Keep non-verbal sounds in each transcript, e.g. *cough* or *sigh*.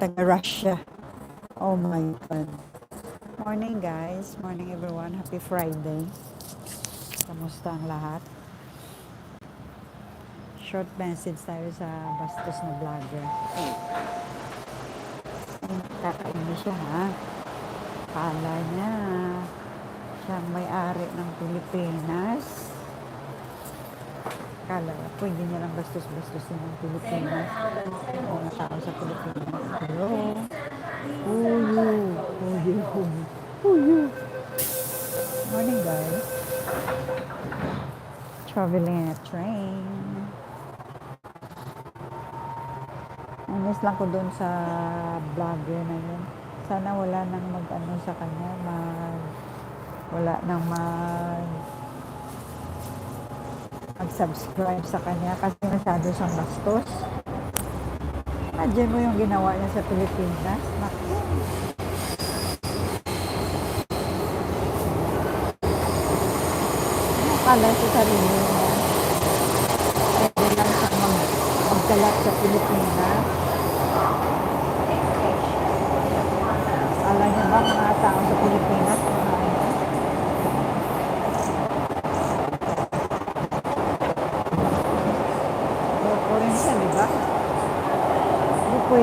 taga Russia. Oh my God. Morning guys. Morning everyone. Happy Friday. Kamusta ang lahat? Short message tayo sa bastos na vlogger. Ay, Kakainis siya ha. Kala niya siya may-ari ng Pilipinas. Kala niya, pwede niya lang bastos-bastosin ng Pilipinas. Mga tao sa Pilipinas. Hello? Uyu. Uyu. Uyu. Morning guys. Traveling in a train. Namiss lang ko doon sa vlogger na yun. Sana wala nang mag-ano sa kanya, mag... Wala nang mag... mag-subscribe sa kanya kasi masyado siyang bastos. Imagine mo yung ginawa niya sa Pilipinas. Naku. Ano kala sa sarili niya? Pwede lang siya mag magkalat sa Pilipinas. Kala niya ba mga tao sa Pilipinas? Mga ano? Loko rin siya, di ba?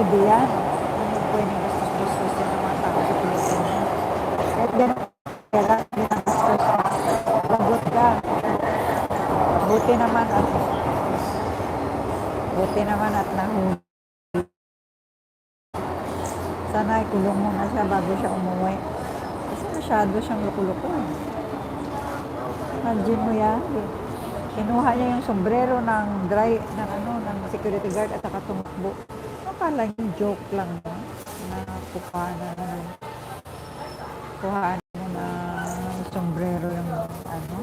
Pwede yan. Hindi pwede yan ng mga tao sa Pilipinas. Kahit ganun, pera, ginastos mo. Lagot ka. Buti naman at buti naman at nahuli. Sana ikulong muna siya bago siya umuwi. Kasi masyado siyang loko-loko. eh. Imagine mo yan. Kinuha niya yung sombrero ng dry, ng ano, ng security guard at saka tumakbo. Akala joke lang na kukuhanan mo ng kuhaan mo ng sombrero yung ano.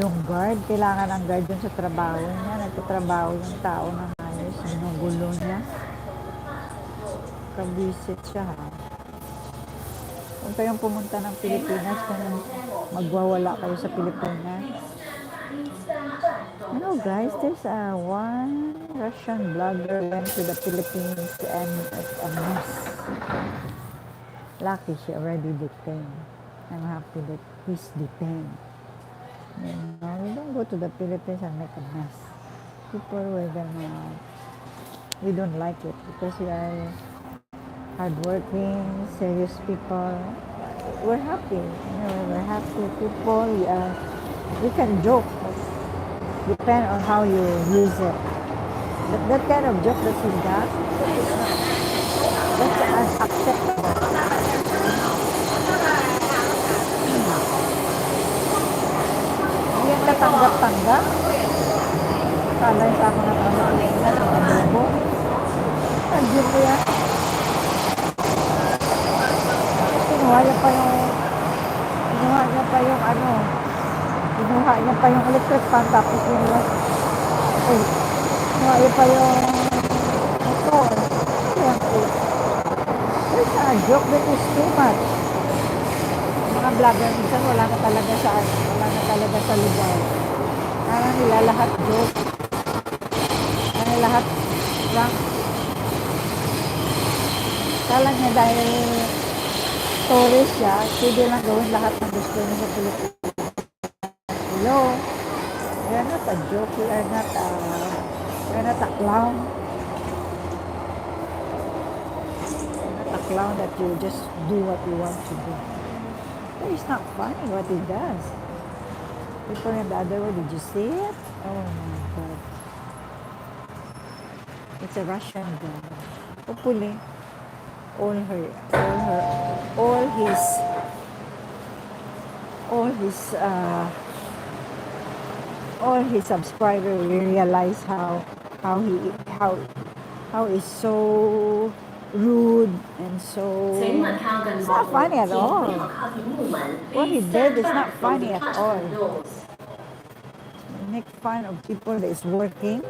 Yung guard, kailangan ng guard yun sa trabaho niya. Nagtatrabaho yung tao ng ayos. Ginugulo niya. Kabisit siya ha. Kung kayong pumunta ng Pilipinas, kung magwawala kayo sa Pilipinas. Know guys, there's a one Russian blogger went to the Philippines and it's a mess. Lucky she already detained. I'm happy that he's detained. You know, you don't go to the Philippines and make a mess. People will gonna, we don't like it because we are hardworking, serious people. We're happy. You know, we're happy people. We are, we can joke. Depend on how you use it. But that kind of joke that he does, that's unacceptable. Hindi yan katanggap-tanggap. Kala sa ako ng ano, na ng adobo. Andiyan mo yan. Kinuha niya pa yung, kinuha niya pa yung ano, niya pa yung electric fan tapos yun lang, ay, niya pa yung. Yan, eh. There's a joke that is too much. Mga vlogger minsan wala na talaga sa wala na talaga sa lugar. Kaya nila lahat joke. Kaya lahat prank. Kala niya dahil tourist siya, pwede lang gawin lahat ng gusto niya sa Pilipinas. Hello? We are not a joke. We are not a, we are not a clown. We're not a clown that you just do what you want to do. But it's not funny what he does. People in the other world, did you see it? Oh my God. It's a Russian girl. Hopefully, all her, all her, all his, all his, uh, all his subscribers realize how how he how how is so rude and so it's not funny at all. What he did is not funny at all. Make fun of people that is working.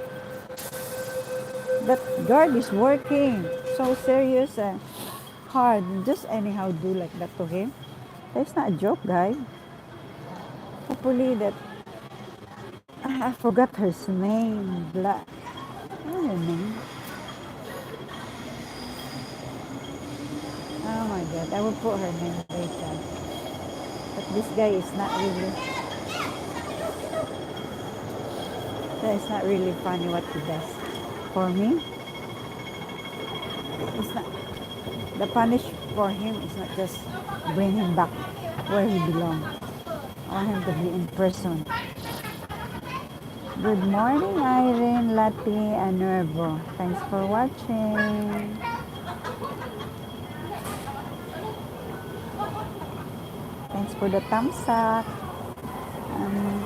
That guard is working. So serious and hard. Just anyhow do like that to him. That's not a joke, guy. Hopefully that I forgot his name. Black. What's her name? Oh my god, I will put her name later. But this guy is not really... That is not really funny what he does. For me, it's not... The punish for him is not just bring him back where he belongs. I want him to be in prison. Good morning, Irene, Lati, and Nervo. Thanks for watching. Thanks for the thumbs up. Um,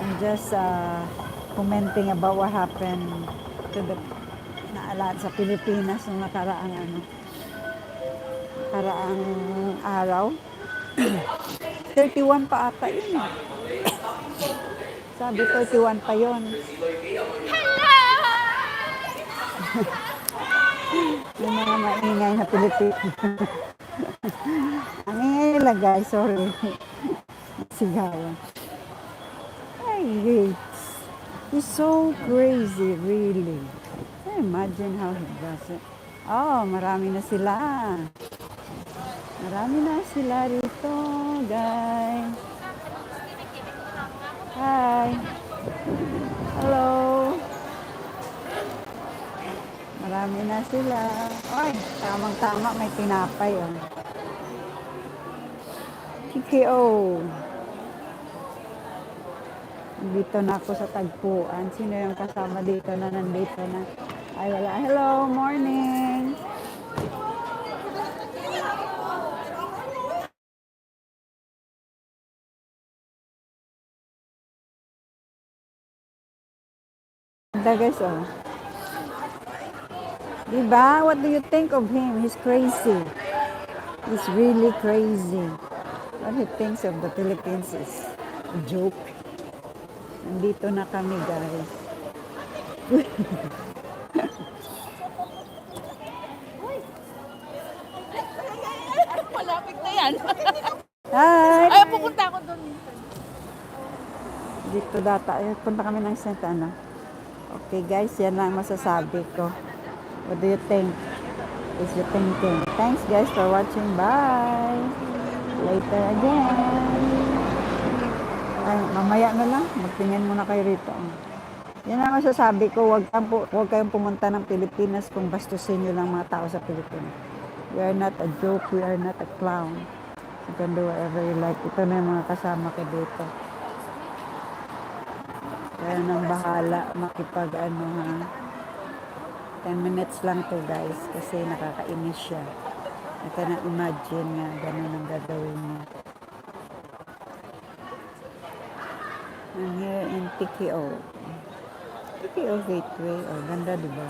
I'm just uh, commenting about what happened to the naalat sa Pilipinas nung nakaraang ano nakaraang araw. *coughs* 31 pa ata yun. Sabi 31 pa yon. *laughs* Yung mga maingay na Pilipino. *laughs* Ang ingay nila guys, sorry. Sigawan. Ay, hates. He's so crazy, really. Imagine how he does it? Oh, marami na sila. Marami na sila rito, guys. Hi. Hello. Marami na sila. Ay, tamang-tama may tinapay, oh. TKO. Dito na ako sa tagpuan. Sino yung kasama dito na nandito na? Ay, wala. Hello, morning. Ganda guys, oh. Diba? What do you think of him? He's crazy. He's really crazy. What he thinks of the Philippines is a joke. Nandito na kami, guys. Malapit na yan. Hi! Ay, pupunta ako doon. Dito data. Ay, punta kami ng St. Ano. Okay, guys. Yan lang masasabi ko. What do you think? Is you thinking? Thanks, guys, for watching. Bye! Later again. Ay, mamaya na lang. Magtingin muna kayo rito. Yan ang masasabi ko. Huwag, kang pu- huwag kayong pumunta ng Pilipinas kung bastusin nyo lang mga tao sa Pilipinas. We are not a joke. We are not a clown. You can do whatever you like. Ito na yung mga kasama ko dito. Kaya nang bahala makipag ano ha. 10 minutes lang to guys kasi nakakainis siya. I cannot imagine nga ganun ang gagawin niya. I'm here in TKO. TKO Gateway. Oh, ganda diba?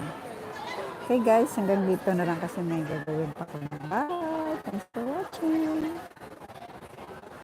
Okay guys, hanggang dito na lang kasi may gagawin pa ko. Bye! Thanks for!